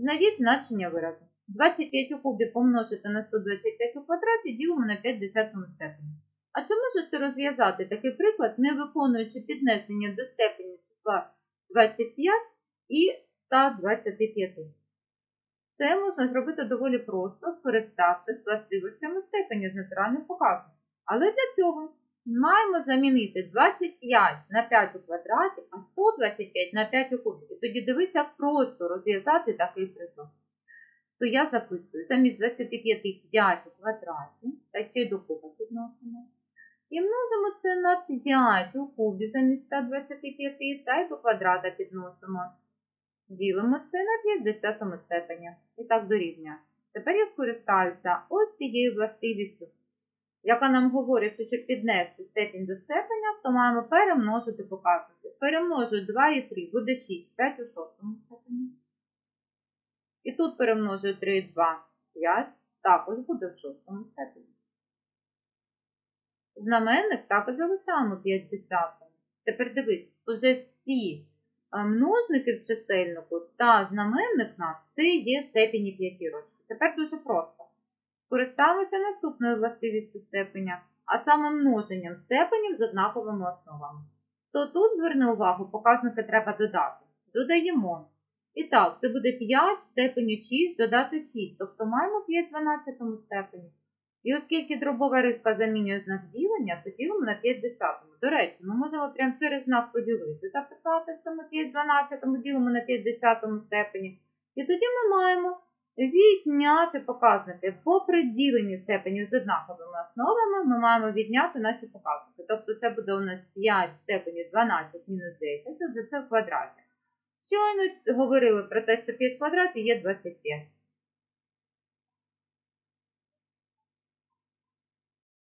Знайдіть значення виразу. 25 у кубі помножити на 125 у квадраті ділимо на 5 десятому степені. А чи можеш ти розв'язати такий приклад, не виконуючи піднесення до степені числа 25 і 125? Це можна зробити доволі просто, скориставшись властивостями степені з натуральних показів. Але для цього маємо замінити 25 на 5 у квадраті, а 125 на 5 у кубі. Тоді дивись, як просто розв'язати такий приклад. То я записую замість 25 5 у квадраті, та ще й до куба підносимо. І множимо це на 5 у кубі замість 125 та й до квадрата підносимо. Ділимо це на 5 в степені. І так дорівнює. Тепер я скористаюся ось цією властивістю, яка нам говорить, що щоб піднести степінь до степеня, то маємо перемножити показники. Перемножую 2 і 3, буде 6, 5 у шостому степені. І тут перемножую 3 і 2, 5, також буде в шостому степені. Знаменник також залишаємо 5 десятому. Тепер дивись, уже всі множники в чисельнику та знаменник наш це є степені п'ятірочки. Тепер дуже просто. Скористаємося наступною властивістю степеня, а саме множенням степенів з однаковими основами. То тут, зверни увагу, показники треба додати. Додаємо. І так, це буде 5 в степені 6 додати 6, тобто маємо 5 в 12 степені. І оскільки дробова риска замінює знак ділення, то ділимо на 5 десятому. До речі, ми можемо прямо через знак поділити. Записати, що ми 5 12 ділимо на 5 десятому степені. І тоді ми маємо відняти показники. По приділенні степенів з однаковими основами ми маємо відняти наші показники. Тобто це буде у нас 5 в степені 12 мінус 10, отже це в квадраті. Щойно говорили про те, що 5 квадратів є 25.